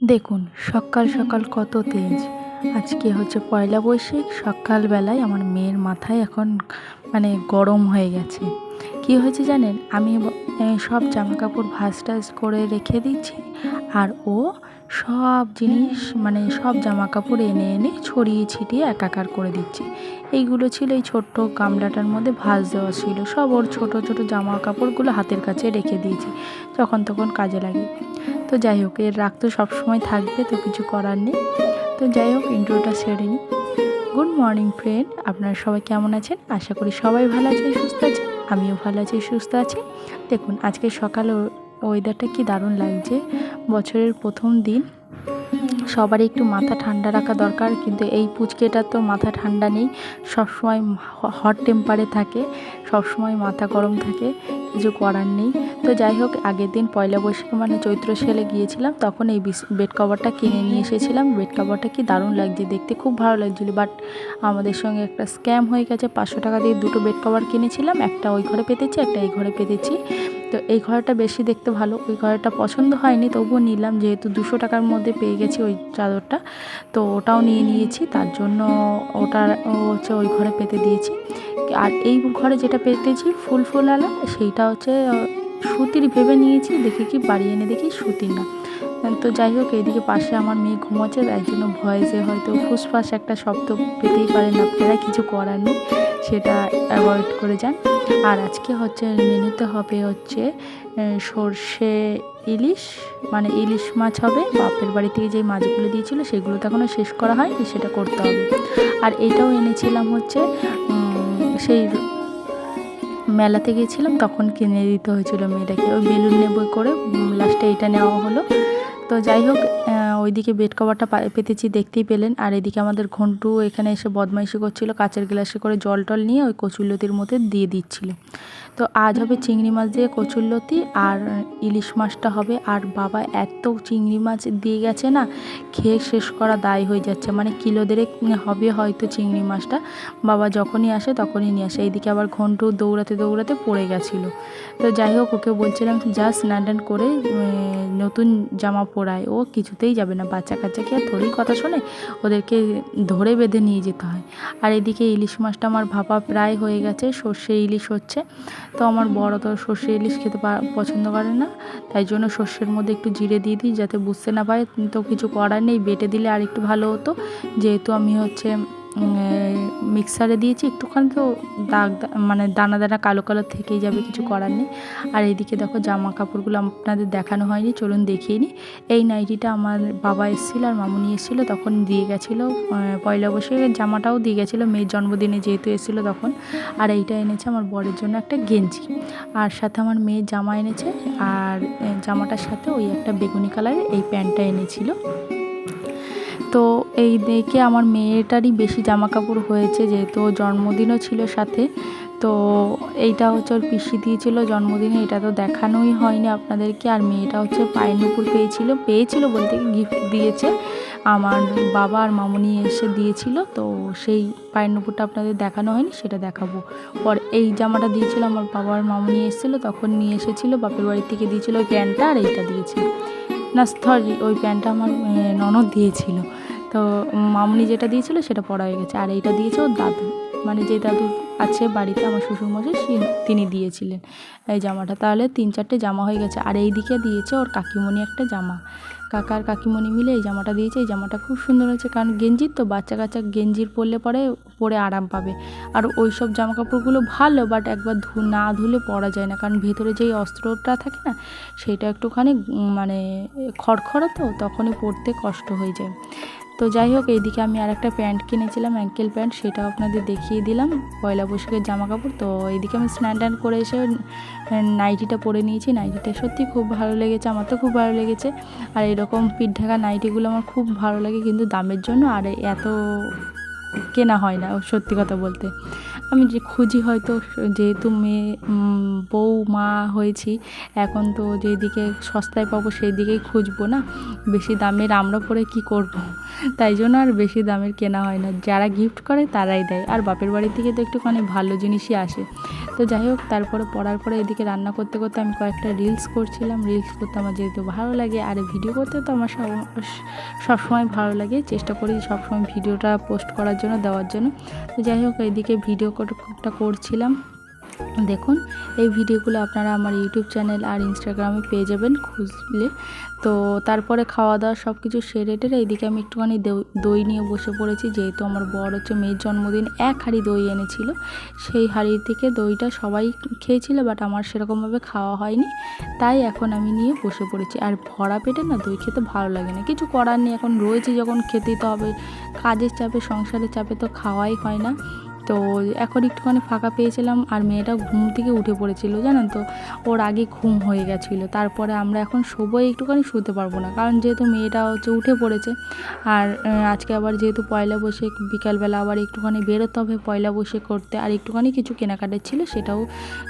দেখুন, সকাল সকাল কত তেজ। আজকে হচ্ছে পয়লা বৈশাখ, সকালবেলায় আমার মেয়ের মাথায় এখন মানে গরম হয়ে গেছে। কি হয়েছে জানেন? আমি সব জামা কাপড় ভাঁজ টাজ করে রেখে দিচ্ছি আর ও সব জিনিস মানে সব জামা কাপড় এনে এনে ছড়িয়ে ছিটিয়ে একাকার করে দিচ্ছে। এইগুলো ছিল এই ছোট্ট গামলাটার মধ্যে ভাঁজ দেওয়া ছিল। সব ওর ছোট ছোট জামা কাপড়গুলো হাতের কাছে রেখে দিয়েছি। যখন তখন কাজে লাগে। তো যাই হোক, এর রাগ তো সবসময় থাকবে, তো কিছু করার নেই। তো যাই হোক, ইন্ট্রোটা সেরে নিই। গুড মর্নিং ফ্রেন্ড, আপনারা সবাই কেমন আছেন? আশা করি সবাই ভালো আছেন, সুস্থ আছেন। আমিও ভালো আছি, সুস্থ আছি। দেখুন, আজকে সকালে ওয়েদারটা কি দারুণ লাগছে। বছরের প্রথম দিন সবারই একটু মাথা ঠান্ডা রাখা দরকার, কিন্তু এই পুচকেটার তো মাথা ঠান্ডা নেই। সবসময় হট টেম্পারে থাকে, সবসময় মাথা গরম থাকে, কিছু করার নেই। তো যাই হোক, আগের দিন পয়লা বৈশাখ মানে চৈত্র সেলে গিয়েছিলাম, তখন এই বেড কভারটা কিনে নিয়ে এসেছিলাম। বেড কভারটা কি দারুণ লাগছে দেখতে, খুব ভালো লাগছিল। বাট আমাদের সঙ্গে একটা স্ক্যাম হয়ে গেছে, পাঁচশো টাকা দিয়ে দুটো বেড কভার কিনেছিলাম, একটা ওই ঘরে পেতেছি, একটা এই ঘরে পেতেছি। তো এই ঘরটা বেশি দেখতে ভালো। ওই ঘরটা পছন্দ হয়নি, তবুও নিলাম। যেহেতু দুশো টাকার মধ্যে পেয়ে গেছি ওই চাদরটা, তো ওটাও নিয়ে নিয়েছি। তার জন্য ওটা হচ্ছে ওই ঘরে পেতে দিয়েছি। আর এই ঘরে যেটা পেতেছি, ফুল ফুল আলা সেইটা হচ্ছে সুতির ভেবে নিয়েছি। দেখি কি বাড়ি এনে দেখি সুতির না। তো যাই হোক এইদিকে পাশে আমার মেয়ে ঘুমোচ্ছে, তাই জন্য ভয়েসে হয়তো ফুসফাস একটা শব্দ পেতেই পারেন আপনারা কিছু করার নেই। সেটা অ্যাভয়েড করে যান। আর আজকে হচ্ছে মেনুতে হবে হচ্ছে সর্ষে ইলিশ মানে ইলিশ মাছ হবে। বাপের বাড়ি থেকে যেই মাছগুলো দিয়েছিল সেগুলো তো এখনও শেষ করা হয়নি, সেটা করতে হবে। আর এটাও এনেছিলাম হচ্ছে সেই মেলাতে গিয়েছিলাম, তখন কিনে দিতে হয়েছিল মেয়েটাকে। ওই বেলুন নেব করে লাস্টে এটা নেওয়া হলো। তো যাই হোক ওইদিকে বেড কভারটা পেতেছি, দেখতেই পেলেন। আর এদিকে আমাদের ঘন্টু এখানে এসে বদমাইশি করছিল, কাচের গ্লাসে করে জল টল নিয়ে ওই কচুল্লতির মধ্যে দিয়ে দিচ্ছিল। তো আজ হবে চিংড়ি মাছ দিয়ে কচুরলতি আর ইলিশ মাছটা হবে। আর বাবা এত চিংড়ি মাছ দিয়ে গেছে না, খেয়ে শেষ করা দায় হয়ে যাচ্ছে। মানে কিলো হবে হয়তো চিংড়ি মাছটা। বাবা যখনই আসে তখনই নিয়ে আসে। এইদিকে আবার ঘন্টু দৌড়াতে দৌড়াতে পড়ে গেছিল। তো যাই হোক, ওকে বলছিলাম, যা স্নান করে নতুন জামা পরায় ও কিছুতেই যাবে না। বাচ্চা কাচ্চা কি আর থোড়েই কথা শোনে? ওদেরকে ধরে বেঁধে নিয়ে যেতে হয়। আর এদিকে ইলিশ মাছটা আমার ভাপা প্রায় হয়ে গেছে। সর্ষে ইলিশ হচ্ছে। তো আমার বড় তো সর্ষে ইলিশ খেতে পছন্দ করে না। তাই জন্য সর্ষের মধ্যে একটু জিরে দিয়ে দিই, যাতে বুঝতে না পারে। তো কিছু করার নেই, বেটে দিলে আর একটু ভালো হতো। যেহেতু আমি হচ্ছে মিক্সারে দিয়েছি, একটুখানি তো দাগ মানে দানা দানা কালো কালো থেকেই যাবে, কিছু করার নেই। আর এইদিকে দেখো জামা কাপড়গুলো আপনাদের দেখানো হয়নি, চলুন দেখিয়ে নিই। এই নাইটিটা আমার বাবা এসেছিল আর মামুনি এসেছিল, তখন দিয়ে গেছিল পয়লা বৈশাখের জামাটাও দিয়ে গেছিল, মেয়ের জন্মদিনে যেহেতু এসেছিল তখন। আর এইটা এনেছে আমার বরের জন্য একটা গেঞ্জি। আর সাথে আমার মেয়ের জামা এনেছে, আর জামাটার সাথে ওই একটা বেগুনি কালারের এই প্যান্টটা এনেছিল। তো এই দেখে আমার মেয়েটারই বেশি জামা কাপড় হয়েছে যেহেতু জন্মদিনও ছিল সাথে। তো এইটা হচ্ছে ওর পিসি দিয়েছিল জন্মদিনে, এটা তো দেখানোই হয়নি আপনাদেরকে। আর মেয়েটা হচ্ছে পায়ের নুপুর পেয়েছিল পেয়েছিল বলতে গিফট দিয়েছে। আমার বাবা আর মামুনি এসে দিয়েছিল, তো সেই পায়ের নুপুরটা আপনাদের দেখানো হয়নি, সেটা দেখাবো। পর এই জামাটা দিয়েছিল আমার বাবা আর মামুনি এসেছিল, তখন নিয়ে এসেছিল, বাপের বাড়ি থেকে দিয়েছিল ওই প্যান্টটা আর এইটা দিয়েছিল। না সরি ওই প্যান্টটা আমার ননদ দিয়েছিল। তো মামনি যেটা দিয়েছিল সেটা পড়া হয়ে গেছে। আর এইটা দিয়েছে ওর দাদু। মানে যে দাদু আছে বাড়িতে, আমার শ্বশুরমশাই তিনি দিয়েছিলেন এই জামাটা। তাহলে তিন চারটে জামা হয়ে গেছে। আর এই দিকে দিয়েছে ওর কাকিমণি একটা জামা। কাকার কাকিমণি মিলে এই জামাটা দিয়েছে। এই জামাটা খুব সুন্দর হয়েছে, কারণ গেঞ্জির তো বাচ্চা কাচ্চা গেঞ্জির পরলে পরে পরে আরাম পাবে। আর ওই সব জামা কাপড়গুলো ভালো বাট একবার ধু, না ধুলে পরা যায় না। কারণ ভেতরে যেই অস্ত্রটা থাকে না, সেটা একটুখানি মানে খড়খড়া তো তখনই পরতে কষ্ট হয়ে যায়। তো যাই হোক, এইদিকে আমি আর একটা প্যান্ট কিনেছিলাম অ্যাঙ্কেল প্যান্ট সেটাও আপনাদের দেখিয়ে দিলাম। পয়লা বৈশাখের জামা কাপড় তো এইদিকে আমি স্নান টান করে এসে নাইটিটা পরে নিয়েছি। নাইটিটা সত্যি খুব ভালো লেগেছে, আমার তো খুব ভালো লেগেছে। আর এরকম পিঠ ঢাকা নাইটিগুলো আমার খুব ভালো লাগে কিন্তু দামের জন্য, আর এত কেনা হয় না, সত্যি কথা বলতে। আমি যে খুঁজি হয়তো, যেহেতু মেয়ে বউ, মা হয়েছি, এখন তো যেদিকে সস্তায় পাবো সেই দিকেই খুঁজবো না। বেশি দামের আমরা পরে কি করব? তাই জন্য আর বেশি দামের কেনা হয় না। যারা গিফট করে তারাই দেয়। আর বাপের বাড়ি থেকে তো একটুখানি ভালো জিনিসই আসে। তো যাই হোক, তারপরে পড়ার পরে এদিকে রান্না করতে করতে আমি কয়েকটা রিলস করছিলাম। রিলস করতে আমার যেহেতু ভালো লাগে, আর ভিডিও করতে তো আমার সব সবসময় ভালো লাগে। চেষ্টা করি সবসময় ভিডিওটা পোস্ট করার জন্য, দেওয়ার জন্য। তো যাই হোক, এদিকে ভিডিওটা করছিলাম। দেখুন, এই ভিডিওগুলো আপনারা আমার ইউটিউব চ্যানেল আর ইনস্টাগ্রামে পেয়ে যাবেন খুঁজলে। তো তারপরে খাওয়া দাওয়া সব কিছু সেরে টেরে এইদিকে আমি একটুখানি দই নিয়ে বসে পড়েছি, যেহেতু আমার বর হচ্ছে মেয়ের জন্মদিন, এক হাঁড়ি দই এনেছিল। সেই হাঁড়ি থেকে দইটা সবাই খেয়েছিল, বাট আমার সেরকমভাবে খাওয়া হয়নি। তাই এখন আমি নিয়ে বসে পড়েছি। আর ভরা পেটে না দই খেতে ভালো লাগে না। কিছু করার নেই, এখন রয়েছে যখন খেতেই তো হবে। কাজের চাপে, সংসারের চাপে তো খাওয়াই হয় না। তো এখন একটুখানি ফাঁকা পেয়েছিলাম আর মেয়েটা ঘুম থেকে উঠে পড়েছিল, জানেন তো? ওর আগে ঘুম হয়ে গেছিল, তারপরে আমরা এখন শোবই একটুখানি শুতে পারব না, কারণ যেহেতু মেয়েটা হচ্ছে উঠে পড়েছে আর আজকে আবার যেহেতু পয়লা বসে বিকালবেলা আবার একটুখানি বেরোতে হবে পয়লা বসে করতে আর একটুখানি কিছু কেনাকাটার ছিল সেটাও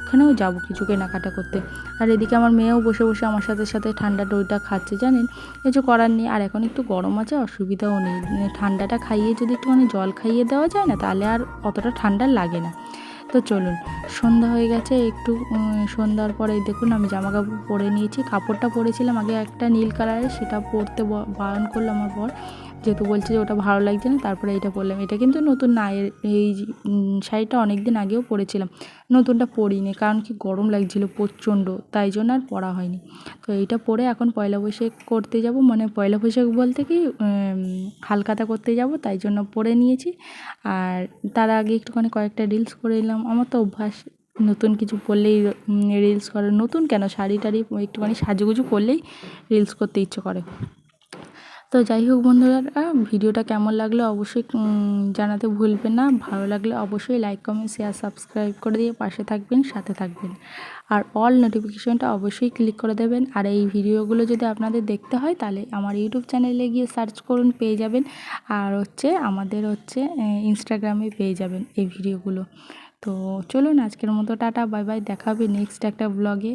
ওখানেও যাব কিছু কেনাকাটা করতে। আর এদিকে আমার মেয়েও বসে বসে আমার সাথে সাথে ঠান্ডা দইটা খাচ্ছে, জানেন? কিছু করার নেই আর এখন একটু গরম আছে, অসুবিধাও নেই। ঠান্ডাটা খাইয়ে যদি একটুখানি জল খাইয়ে দেওয়া যায় না তাহলে আর অতটা ঠান্ডা লাগে না। তো চলুন, সন্ধ্যা হয়ে গেছে, একটু সন্ধ্যার পরে দেখুন, আমি জামা কাপড় পরে নিয়েছি। কাপড়টা পরেছিলাম, আগে একটা নীল কালারের সেটা পরতে বারণ করল আমার পর যেহেতু বলছে যে ওটা ভালো লাগছে না, তারপরে এটা পরলাম। এটা কিন্তু নতুন না এই শাড়িটা অনেক দিন আগেও পরেছিলাম। নতুনটা পরিনি, কারণ কি গরম লাগছিল প্রচণ্ড, তাই জন্য আর পরা হয়নি। তো এইটা পরে এখন পয়লা বৈশাখ করতে যাব মানে পয়লা বৈশাখ বলতে কি হালকাতা করতে যাব, তাই জন্য পরে নিয়েছি। আর তার আগে একটুখানি কয়েকটা রিলস করে নিলাম। আমার তো অভ্যাস, নতুন কিছু করলেই রিলস করে নতুন কেন শাড়ি টাড়ি একটুখানি সাজুগুজু করলেই রিলস করতে ইচ্ছে করে। তো যাই হোক বন্ধুরা, ভিডিওটা কেমন লাগল অবশ্যই জানাতে ভুলবেন না। ভালো লাগলে অবশ্যই লাইক কমেন্ট শেয়ার সাবস্ক্রাইব করে দিয়ে পাশে থাকবেন, সাথে থাকবেন। আর অল নোটিফিকেশনটা অবশ্যই ক্লিক করে দেবেন। আর এই ভিডিওগুলো যদি আপনাদের দেখতে হয়, তাহলে আমার ইউটিউব চ্যানেলে গিয়ে সার্চ করুন, পেয়ে যাবেন। আর হচ্ছে, আমাদের হচ্ছে ইনস্টাগ্রামে পেয়ে যাবেন এই ভিডিওগুলো। তো চলুন, আজকের মতো টাটা বাই বাই দেখা হবে নেক্সট একটা ব্লগে